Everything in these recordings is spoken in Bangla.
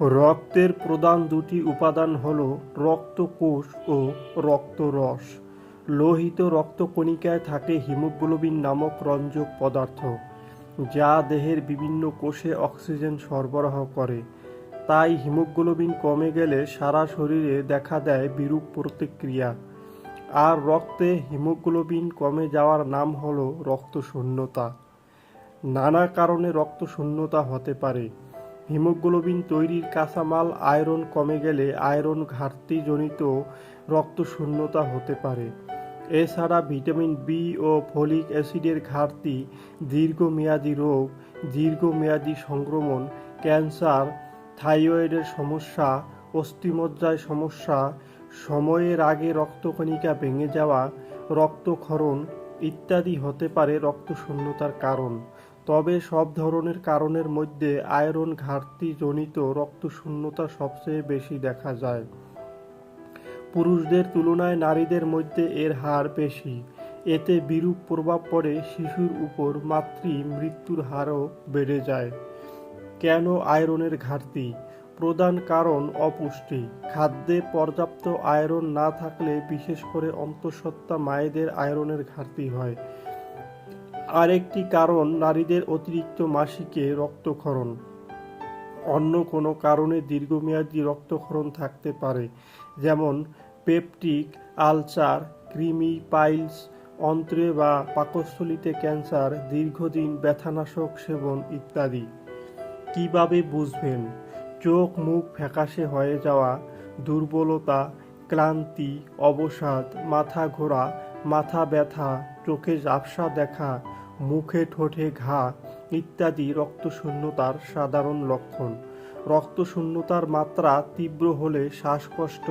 রক্তের প্রধান দুটি উপাদান হল রক্তকোষ ও রক্তরস। লোহিত রক্তকণিকায় থাকে হিমোগ্লোবিন নামক রঞ্জক পদার্থ, যা দেহের বিভিন্ন কোষে অক্সিজেন সরবরাহ করে। তাই হিমোগ্লোবিন কমে গেলে সারা শরীরে দেখা দেয় বিরূপ প্রতিক্রিয়া। আর রক্তে হিমোগ্লোবিন কমে যাওয়ার নাম হলো রক্তশূন্যতা। নানা কারণে রক্তশূন্যতা হতে পারে। হিমোগ্লোবিন তৈরির কাঁচামাল আয়রন কমে গেলে আয়রন ঘাটতিজনিত রক্তশূন্যতা হতে পারে। এছাড়া ভিটামিন বি ও ফলিক অ্যাসিডের ঘাটতি, দীর্ঘমেয়াদী রোগ, দীর্ঘমেয়াদী সংক্রমণ, ক্যান্সার, থাইরয়েডের সমস্যা অস্থিমজ্জায় সমস্যা, সময়ের আগে রক্তকণিকা ভেঙে যাওয়া, রক্তক্ষরণ ইত্যাদি হতে পারে রক্তশূন্যতার কারণ। তবে সব ধরনের কারণের মধ্যে আয়রন ঘাটতিজনিত রক্তশূন্যতা সবচেয়ে বেশি দেখা যায়। পুরুষদের তুলনায় নারীদের মধ্যে এর হার বেশি। এতে বিরূপ প্রভাব পড়ে শিশুর উপর মাতৃ মৃত্যুর হারও বেড়ে যায়। কেন আয়রনের ঘাটতি? প্রধান কারণ অপুষ্টি। খাদ্যে পর্যাপ্ত আয়রন না থাকলে বিশেষ করে অন্তঃসত্ত্বা মায়েদের আয়রনের ঘাটতি হয়। আরেকটি কারণ নারীদের অতিরিক্ত মাসিকে রক্তক্ষরণ। অন্য কোনো কারণে দীর্ঘমেয়াদী রক্তক্ষরণ থাকতে পারে, যেমন পেপটিক, আলসার, কৃমি, পাইলস, অন্ত্রে বা পাকস্থলীতে ক্যান্সার, দীর্ঘদিন ব্যথানাশক সেবন ইত্যাদি। কীভাবে বুঝবেন? চোখ মুখ ফ্যাকাশে হয়ে যাওয়া, দুর্বলতা, ক্লান্তি, অবসাদ, মাথা ঘোরা মাথা ব্যথা, চোখে ঝাপসা দেখা, মুখে ঠোঁটে ঘা ইত্যাদি রক্তশূন্যতার সাধারণ লক্ষণ। রক্তশূন্যতার মাত্রা তীব্র হলে শ্বাসকষ্ট,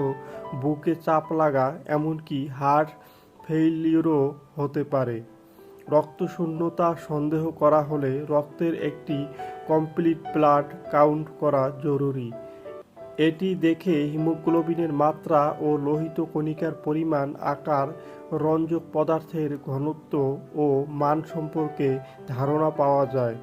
বুকে চাপ লাগা, এমনকি হার্ট ফেইলিওরও হতে পারে। রক্তশূন্যতা সন্দেহ করা হলে রক্তের একটি কমপ্লিট ব্লাড কাউন্ট করা জরুরি। এটি দেখে হিমোগ্লোবিনের মাত্রা ও লোহিত কণিকার পরিমাণ, আকার, রঞ্জক পদার্থের ঘনত্ব ও মান সম্পর্কে ধারণা পাওয়া যায়।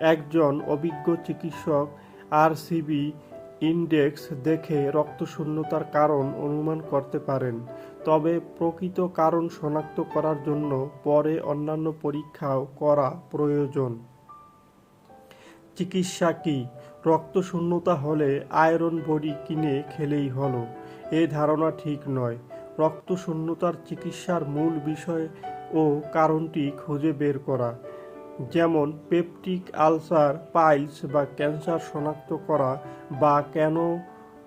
একজন অভিজ্ঞ চিকিৎসক আরসিবি ইন্ডেক্স দেখে রক্তশূন্যতার কারণ অনুমান করতে পারেন, তবে প্রকৃত কারণ শনাক্ত করার জন্য পরে অন্যান্য পরীক্ষাও করা প্রয়োজন। চিকিৎসা কি? রক্তশূন্যতা হলে আয়রন বড়ি কিনে খেলেই হলো। এ ধারণা ঠিক নয়। রক্তশূন্যতার চিকিৎসার মূল বিষয় ও কারণটি খুঁজে বের করা। যেমন, পেপটিক আলসার, পাইলস বা ক্যান্সার শনাক্ত করা বা কেন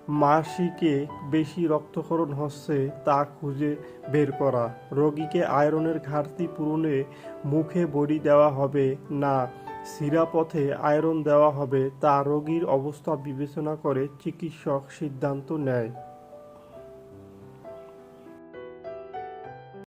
মাসিকে বেশি রক্তক্ষরণ হচ্ছে তা খুঁজে বের করা। রোগীকে আয়রনের ঘাটতি পূরণে মুখে বড়ি দেওয়া হবে না। শিরাপথে আয়রন দেওয়া হবে তা রোগীর অবস্থা বিবেচনা করে চিকিৎসক সিদ্ধান্ত নেয়।